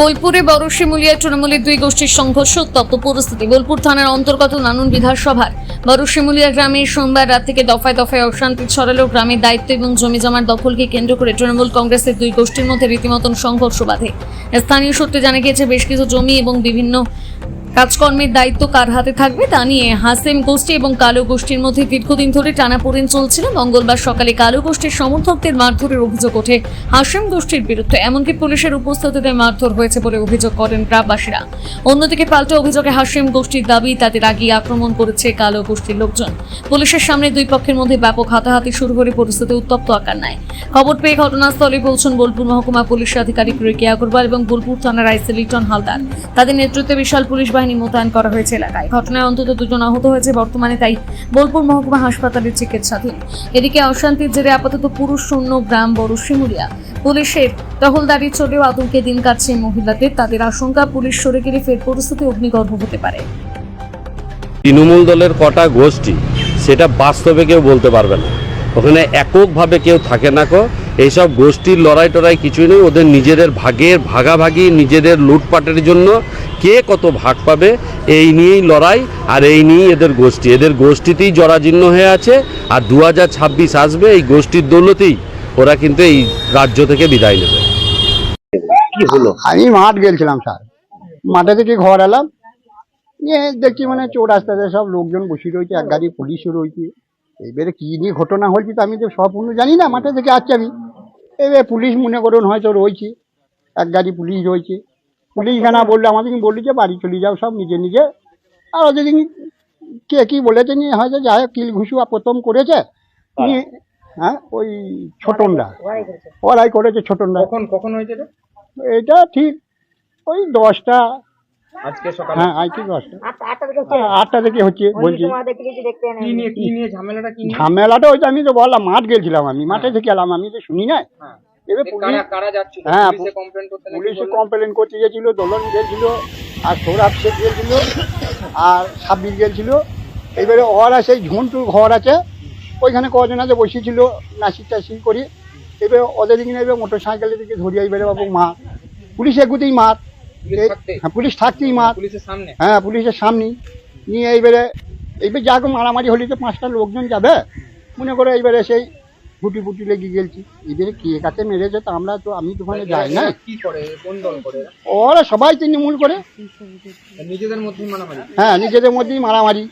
বোলপুরে বড় তৃণমূলের দুই গোষ্ঠীর সংঘর্ষ উত্তপ্ত পরিস্থিতি। বোলপুর থানার অন্তর্গত নানুন বিধানসভার বড় শিমুলিয়া গ্রামে সোমবার রাত থেকে দফায় দফায় অশান্তি ছড়ালো। গ্রামের দায়িত্ব এবং জমি জমার দখলকে কেন্দ্র করে তৃণমূল কংগ্রেসের দুই গোষ্ঠীর মধ্যে রীতিমতন সংঘর্ষ বাধে। স্থানীয় সূত্রে জানা গিয়েছে, বেশ কিছু জমি এবং বিভিন্ন কাজকর্মের দায়িত্ব কার হাতে থাকবে তা নিয়ে হাসেম গোষ্ঠী এবং কালো গোষ্ঠীর মধ্যে দীর্ঘদিন ধরে টানাপোড়েন চলছিল। মঙ্গলবার সকালে কালো গোষ্ঠীর সমর্থকদের মারধরের অভিযোগ ওঠে। হাসেম গোষ্ঠীর বিরুদ্ধে এমনকি পুলিশের উপস্থিতিতে মারধর হয়েছে বলে অভিযোগ করেন গ্রামবাসীরা। অন্যদিকে পাল্টা অভিযোগে হাসেম গোষ্ঠীর দাবি তাদের আগে আক্রমণ করেছে কালো গোষ্ঠীর লোকজন। পুলিশের সামনে দুই পক্ষের মধ্যে ব্যাপক হাতাহাতি শুরু হলে পরিস্থিতি উত্তপ্ত আকার নেয়। খবর পেয়ে ঘটনাস্থলে পৌঁছন বোলপুর মহকুমা পুলিশ আধিকারিক রিকি আগরওয়াল এবং বোলপুর থানার আইসি লিটন হালদার। তাদের নেতৃত্বে বিশাল পুলিশ মোতায়েন করা হয়েছে এলাকায়। ঘটনায় অন্তত দুজন আহত হয়েছে বর্তমানে তাই বোলপুর মহকুমা হাসপাতালে চিকিৎসাধীন। এদিকে অশান্তির জেরে আপাতত পুরুষ শূন্য, গ্রাম বড় শিমুলিয়া। পুলিশের টহলদারি চলেও আতঙ্কে দিন কাটছে মহিলাদের। তাদের আশঙ্কা, পুলিশ সরে গেলে ফের পরিস্থিতি অগ্নিগর্ভ হতে পারে। তৃণমূল দলের কটা গোষ্ঠী, সেটা বাস্তবে কেউ বলতে পারবে না। ওখানে এককভাবে কেউ থাকে না কো। এইসব গোষ্ঠীর লড়াই টড়াই কিছুই নেই। ওদের নিজেদের ভাগের ভাগাভাগি নিজেদের লুটপাটের জন্য কে কত ভাগ পাবে এই নিয়েই লড়াই আর এই নিয়েই এদের গোষ্ঠী। এদের গোষ্ঠীতেই জরাজীর্ণ হয়ে আছে আর দু হাজার ছাব্বিশ আসবে এই গোষ্ঠীর দৌলতেই। ওরা কিন্তু এই রাজ্য থেকে বিদায় নেবে। কি হলো? আমি মাঠ গেছিলাম স্যার। মাঠে থেকে ঘর এলাম। দেখছি মানে চোর রাস্তাতে সব লোকজন বসে রয়েছে এক গাড়ি পুলিশও রয়েছে। এবারে কি নিয়ে ঘটনা হয়েছে তো আমি তো সম্পূর্ণ জানি না। মাঠে থেকে আসছি আমি। এবারে পুলিশ মনে করুন হয়তো রয়েছে এক গাড়ি পুলিশ রয়েছে। পুলিশ খানা বললে আমাদেরকে বললি যে বাড়ি চলে যাও সব নিজে নিজে। আর ওদের কে কি বলেছে নিয়ে হয়তো যা হোক কিল ঘুষুয়া প্রথম করেছে। নিয়ে হ্যাঁ ওই ছোটনরা ওরাই করেছে। ছোটনরা কখন কখন হয়েছে এটা? এটা ঠিক ওই দশটা আজকে সকালে হ্যাঁ আজকে হ্যাঁ, আটটা থেকে হচ্ছে বলছি কি নিয়ে কি নিয়ে ঝামেলাটা কি নিয়ে? ঝামেলাটা ওইটা আমি তো বললাম মাঠ গেছিলাম আমি মাঠে থেকে এলাম আমি তো শুনি না হ্যাঁ। এবার যে পুলিশ কারা কারা যাচ্ছিল? হ্যাঁ, পুলিশে কমপ্লেন করতে নাকি পুলিশে বলল? কমপ্লেন করতে গেছিল দোলন গেছিল আর সৌরভ শেখ গেছিল আর সাব্বির গেছিল। এবারে ওরা সেই ঝুন্টুর ঘর আছে ওইখানে কজন আছে বসেছিল নাসি টাসি করি। এবারে ওদের দিকে এবার মোটর সাইকেলের দিকে ধরিয়ে এবারে বাবু মা পুলিশ এগুতেই মার? হ্যাঁ পুলিশ থাকতেই মার পুলিশের সামনে। হ্যাঁ পুলিশের সামনে নিয়ে এইবারে এইবার যাকে মারামারি হলে তো পাঁচটা লোকজন যাবে। মনে করে এইবারে সেই ফুটি ফুটি লেগে গেলছি। এবারে কে কাছে মেরেছে তো আমরা তো আমি ওখানে যাই না। কি করে? কোন দল করে? ওরা সবাই তৃণমূল করে। নিজেদের মধ্যেই মারামারি। হ্যাঁ নিজেদের মধ্যেই মারামারি।